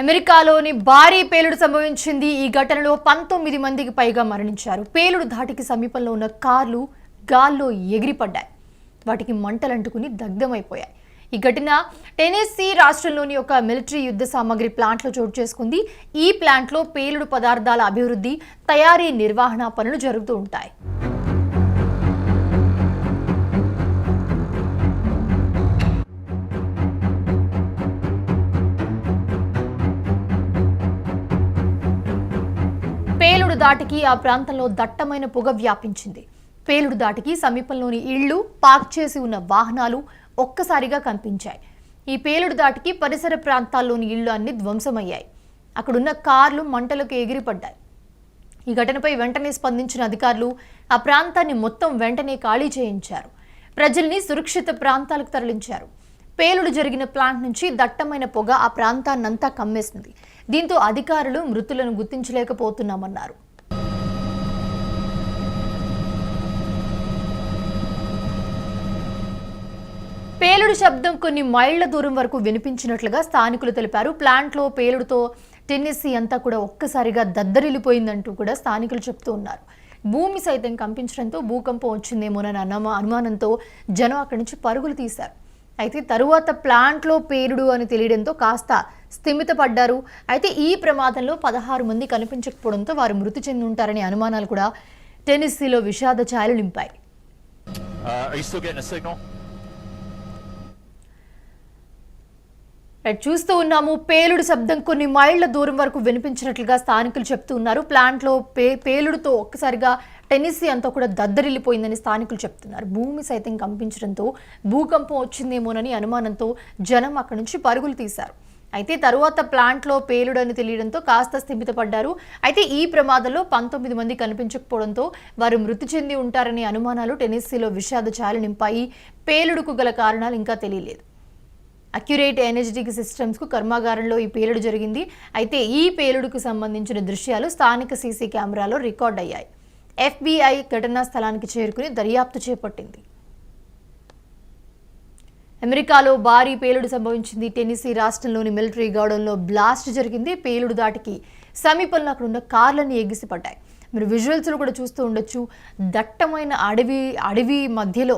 అమెరికాలోని భారీ పేలుడు సంభవించింది. ఈ ఘటనలో పంతొమ్మిది మందికి పైగా మరణించారు. పేలుడు ధాటికి సమీపంలో ఉన్న కార్లు గాల్లో ఎగిరిపడ్డాయి. వాటికి మంటలంటుకుని దగ్ధమైపోయాయి. ఈ ఘటన టెనెస్సీ రాష్ట్రంలోని ఒక మిలిటరీ యుద్ధ సామాగ్రి ప్లాంట్లో చోటు చేసుకుంది. ఈ ప్లాంట్లో పేలుడు పదార్థాల అభివృద్ధి తయారీ నిర్వహణ పనులు జరుగుతూ ఉంటాయి. పేలుడు దాటికి ఆ ప్రాంతంలో దట్టమైన పొగ వ్యాపించింది. పేలుడు దాటికి సమీపంలోని ఇళ్ళు పార్క్ చేసి ఉన్న వాహనాలు ఒక్కసారిగా కనిపించాయి. ఈ పేలుడు దాటికి పరిసర ప్రాంతాల్లోని ఇళ్ళు అన్ని ధ్వంసమయ్యాయి. అక్కడున్న కార్లు మంటలకు ఎగిరిపడ్డాయి. ఈ ఘటనపై వెంటనే స్పందించిన అధికారులు ఆ ప్రాంతాన్ని మొత్తం వెంటనే ఖాళీ చేయించారు. ప్రజల్ని సురక్షిత ప్రాంతాలకు తరలించారు. పేలుడు జరిగిన ప్లాంట్ నుంచి దట్టమైన పొగ ఆ ప్రాంతాన్నంతా కమ్మేసింది. దీంతో అధికారులు మృతులను గుర్తించలేకపోతున్నామన్నారు. పేలుడు శబ్దం కొన్ని మైళ్ళ దూరం వరకు వినిపించినట్లుగా స్థానికులు తెలిపారు. ప్లాంట్లో పేలుడుతో టెన్నెస్సీ అంతా కూడా ఒక్కసారిగా దద్దరిల్లిపోయిందంటూ కూడా స్థానికులు చెప్తూ ఉన్నారు. భూమి సైతం కంపించడంతో భూకంపం వచ్చిందేమోనని అనుమానంతో జనం అక్కడి నుంచి పరుగులు తీశారు. అయితే తరువాత ప్లాంట్లో పేరుడు అని తెలియడంతో కాస్త స్థిమితపడ్డారు. అయితే ఈ ప్రమాదంలో పదహారు మంది కనిపించకపోవడంతో వారు మృతి చెంది ఉంటారనే అనుమానాలు కూడా టెన్నిస్సీలో విషాద ఛాయలు నింపాయి. చూస్తూ ఉన్నాము పేలుడు శబ్దం కొన్ని మైళ్ళ దూరం వరకు వినిపించినట్లుగా స్థానికులు చెప్తూ ఉన్నారు. ప్లాంట్లో పే పేలుడుతో ఒక్కసారిగా టెన్నిసీ అంతా కూడా దద్దరిల్లిపోయిందని స్థానికులు చెప్తున్నారు. భూమి సైతం కంపించడంతో భూకంపం వచ్చిందేమోనని అనుమానంతో జనం అక్కడి నుంచి పరుగులు తీశారు. అయితే తరువాత ప్లాంట్లో పేలుడు అని తెలియడంతో కాస్త స్థిమితపడ్డారు. అయితే ఈ ప్రమాదంలో పంతొమ్మిది మంది కనిపించకపోవడంతో వారు మృతి చెంది ఉంటారనే అనుమానాలు టెన్నిస్సీలో విషాద ఛాయలు నింపాయి. పేలుడుకు గల కారణాలు ఇంకా తెలియలేదు. అక్యురేట్ ఎనర్జెటిక్ సిస్టమ్స్కు కర్మాగారంలో ఈ పేలుడు జరిగింది. అయితే ఈ పేలుడుకు సంబంధించిన దృశ్యాలు స్థానిక సీసీ కెమెరాలో రికార్డ్ అయ్యాయి. ఎఫ్బీఐ ఘటనా స్థలానికి చేరుకుని దర్యాప్తు చేపట్టింది. అమెరికాలో భారీ పేలుడు సంభవించింది. టెన్నిసీ రాష్ట్రంలోని మిలిటరీ గార్డెన్లో బ్లాస్ట్ జరిగింది. పేలుడు దాటికి సమీపంలో అక్కడ ఉన్న కార్లన్నీ ఎగిసిపడ్డాయి. మీరు విజువల్స్లో కూడా చూస్తూ ఉండొచ్చు. దట్టమైన అడవి అడవి మధ్యలో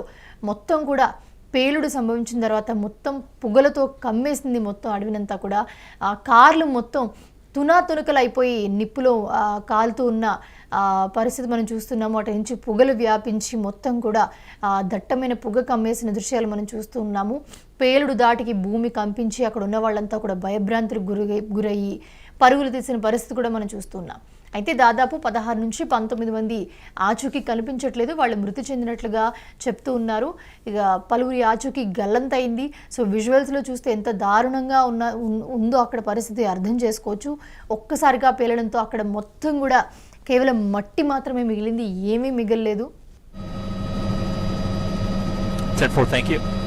మొత్తం కూడా పేలుడు సంభవించిన తర్వాత మొత్తం పొగలతో కమ్మేసింది మొత్తం అడవినంతా కూడా. ఆ కార్లు మొత్తం తునాతునకలు అయిపోయి నిప్పులో కాలుతూ ఉన్న పరిస్థితి మనం చూస్తున్నాము. అటు నుంచి పొగలు వ్యాపించి మొత్తం కూడా దట్టమైన పొగ కమ్మేసిన దృశ్యాలు మనం చూస్తూ ఉన్నాము. పేలుడు దాటికి భూమి కంపించి అక్కడ ఉన్న వాళ్ళంతా కూడా భయభ్రాంతికి గురి గురయ్యి పరుగులు తీసిన పరిస్థితి కూడా మనం చూస్తున్నాం. అయితే దాదాపు పదహారు నుంచి పంతొమ్మిది మంది ఆచూకీ కనిపించట్లేదు. వాళ్ళు మృతి చెందినట్లుగా చెప్తూ ఉన్నారు. ఇక పలువురి ఆచూకీ గల్లంతైంది. సో విజువల్స్లో చూస్తే ఎంత దారుణంగా ఉన్న ఉందో అక్కడ పరిస్థితి అర్థం చేసుకోవచ్చు. ఒక్కసారిగా పేలడంతో అక్కడ మొత్తం కూడా కేవలం మట్టి మాత్రమే మిగిలింది. ఏమీ మిగలలేదు. 10 4, thank you.